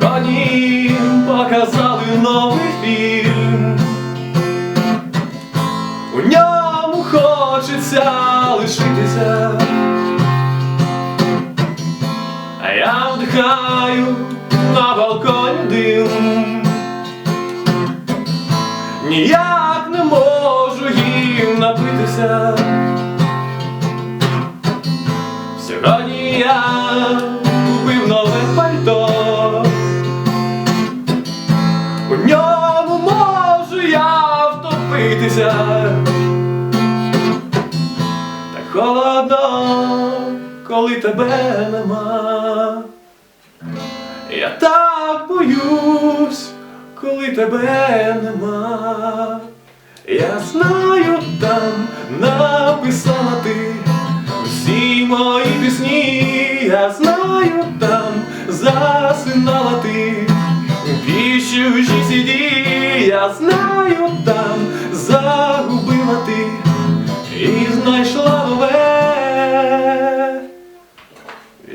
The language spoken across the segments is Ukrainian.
Сьогодні показали новий фільм. У ньому хочеться лишитися. А я вдихаю на балконі дим. Ніяк не можу їм напитися. Сьогодні я втопитися. Так холодно, коли тебе нема. Я так боюсь, коли тебе нема. Я знаю, там написала всі мої пісні, я знаю, там засинала ти в чужі сіді, я знаю,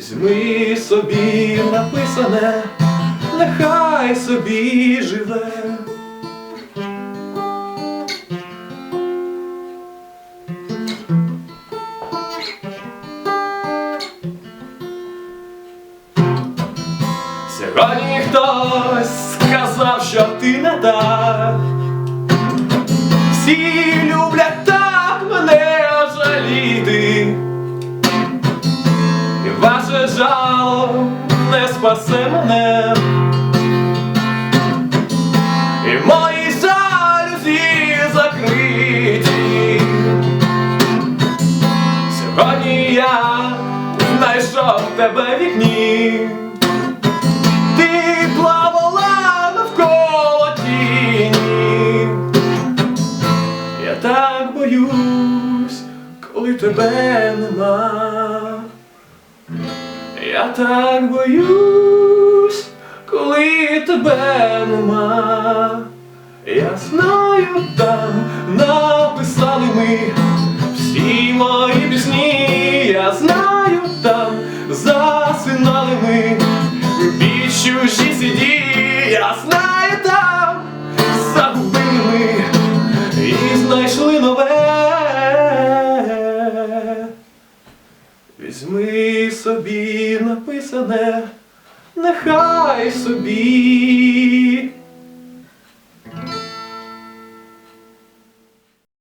Візьми собі написане, нехай собі живе. Сьогодні хтось сказав, що ти не так. Всі люблять Жало не спасе мене. І мої жалюзі закриті. Сьогодні я знайшов тебе в вікні. Так боюсь, коли тебе нема. Я так боюсь, коли тебе нема. Я знаю, там написали ми всі мої пісні. Я знаю, там засинали ми Візьми собі написане, нехай собі